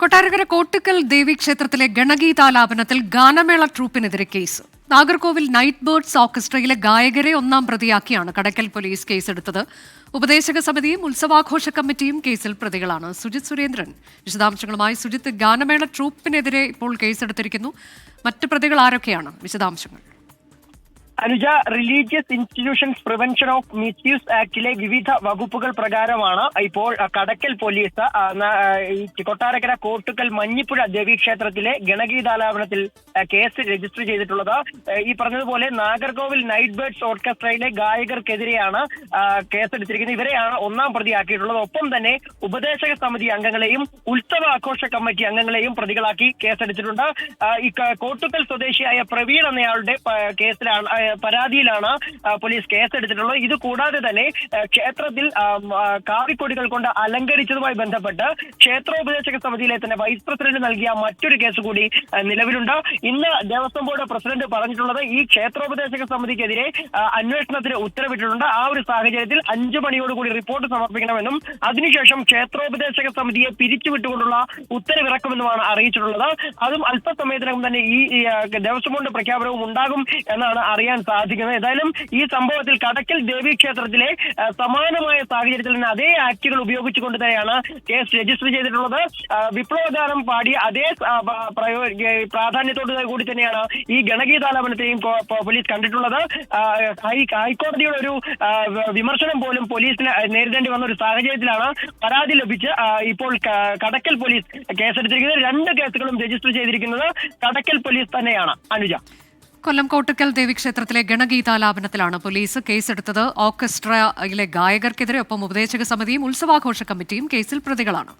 കൊട്ടാരക്കര കോട്ടുക്കൽ ദേവീക്ഷേത്രത്തിലെ ഗണഗീതാലാപനത്തിൽ ഗാനമേള ട്രൂപ്പിനെതിരെ കേസ്. നാഗർകോവിൽ നൈറ്റ് ബേർഡ്സ് ഓർക്കസ്ട്രയിലെ ഗായകരെ ഒന്നാം പ്രതിയാക്കിയാണ് കടക്കൽ പോലീസ് കേസെടുത്തത്. ഉപദേശക സമിതിയും ഉത്സവാഘോഷ കമ്മിറ്റിയും കേസിൽ പ്രതികളാണ്. സുജിത് സുരേന്ദ്രൻ. വിശദാംശങ്ങളുമായി സുജിത്ത് ഗാനമേള ട്രൂപ്പിനെതിരെ ഇപ്പോൾ കേസെടുത്തിരിക്കുന്നു. മറ്റ് പ്രതികൾ ആരൊക്കെയാണ്? വിശദാംശങ്ങൾ. Anuja religious institutions prevention of misuse ആക്ടിലെ വിവിധ വകുപ്പുകൾ പ്രകാരമാണ് ഇപ്പോൾ കടക്കൽ പോലീസ് കൊട്ടാരക്കര കോട്ടുക്കൽ മഞ്ഞിപ്പുഴ ദേവീക്ഷേത്രത്തിലെ ഗണഗീതാലാപനത്തിൽ കേസ് രജിസ്റ്റർ ചെയ്തിട്ടുള്ളത്. ഈ പറഞ്ഞതുപോലെ നാഗർകോവിൽ നൈറ്റ് ബേർഡ്സ് ഓർക്കസ്ട്രയിലെ ഗായകർക്കെതിരെയാണ് കേസെടുത്തിരിക്കുന്നത്. ഇവരെയാണ് ഒന്നാം പ്രതിയാക്കിയിട്ടുള്ളത്. ഒപ്പം തന്നെ ഉപദേശക സമിതി അംഗങ്ങളെയും ഉത്സവ ആഘോഷ കമ്മിറ്റി അംഗങ്ങളെയും പ്രതികളാക്കി കേസെടുത്തിട്ടുണ്ട്. ഈ കോട്ടുക്കൽ സ്വദേശിയായ പ്രവീൺ എന്നയാളുടെ കേസിലാണ് പരാതിയിലാണ് പോലീസ് കേസെടുത്തിട്ടുള്ളത്. ഇത് കൂടാതെ തന്നെ ക്ഷേത്രത്തിൽ കാവിക്കൊടികൾ കൊണ്ട് അലങ്കരിച്ചതുമായി ബന്ധപ്പെട്ട് ക്ഷേത്രോപദേശക സമിതിയിലെ തന്നെ വൈസ് പ്രസിഡന്റ് നൽകിയ മറ്റൊരു കേസ് കൂടി നിലവിലുണ്ട്. ഇന്ന് ദേവസ്വം ബോർഡ് പ്രസിഡന്റ് പറഞ്ഞിട്ടുള്ളത് ഈ ക്ഷേത്രോപദേശക സമിതിക്കെതിരെ അന്വേഷണത്തിന് ഉത്തരവിട്ടിട്ടുണ്ട്. ആ ഒരു സാഹചര്യത്തിൽ അഞ്ചു മണിയോടുകൂടി റിപ്പോർട്ട് സമർപ്പിക്കണമെന്നും അതിനുശേഷം ക്ഷേത്രോപദേശക സമിതിയെ പിരിച്ചുവിട്ടുകൊണ്ടുള്ള ഉത്തരവിറക്കുമെന്നുമാണ് അറിയിച്ചിട്ടുള്ളത്. അതും അല്പസമയത്തിനകം തന്നെ ഈ ദേവസ്വം ബോർഡ് പ്രഖ്യാപനവും ഉണ്ടാകും എന്നാണ് അറിയാൻ സാധിക്കുന്നത്. ഏതായാലും ഈ സംഭവത്തിൽ കടക്കൽ ദേവി ക്ഷേത്രത്തിലെ സമാനമായ സാഹചര്യത്തിൽ തന്നെ അതേ ആക്ടുകൾ ഉപയോഗിച്ചുകൊണ്ട് തന്നെയാണ് കേസ് രജിസ്റ്റർ ചെയ്തിട്ടുള്ളത്. വിപ്ലവഗാനം പാടി അതേ പ്രാധാന്യത്തോടു കൂടി തന്നെയാണ് ഈ ഗണഗീതാലാപനത്തെയും പോലീസ് കണ്ടിട്ടുള്ളത്. ഹൈക്കോടതിയുടെ ഒരു വിമർശനം പോലും പോലീസിന് നേരിടേണ്ടി വന്ന ഒരു സാഹചര്യത്തിലാണ് പരാതി ലഭിച്ച് ഇപ്പോൾ കടക്കൽ പോലീസ് കേസെടുത്തിരിക്കുന്നത്. രണ്ട് കേസുകളും രജിസ്റ്റർ ചെയ്തിരിക്കുന്നത് കടക്കൽ പോലീസ് തന്നെയാണ്. അനുജ. കൊല്ലം കോട്ടക്കൽ ദേവീക്ഷേത്രത്തിലെ ഗണഗീതാലാപനത്തിലാണ് പോലീസ് കേസെടുത്തത് ഓർക്കസ്ട്രയിലെ ഗായകർക്കെതിരെ ഒപ്പം ഉപദേശക സമിതിയും ഉത്സവാഘോഷ കമ്മിറ്റിയും കേസിൽ പ്രതികളാണ്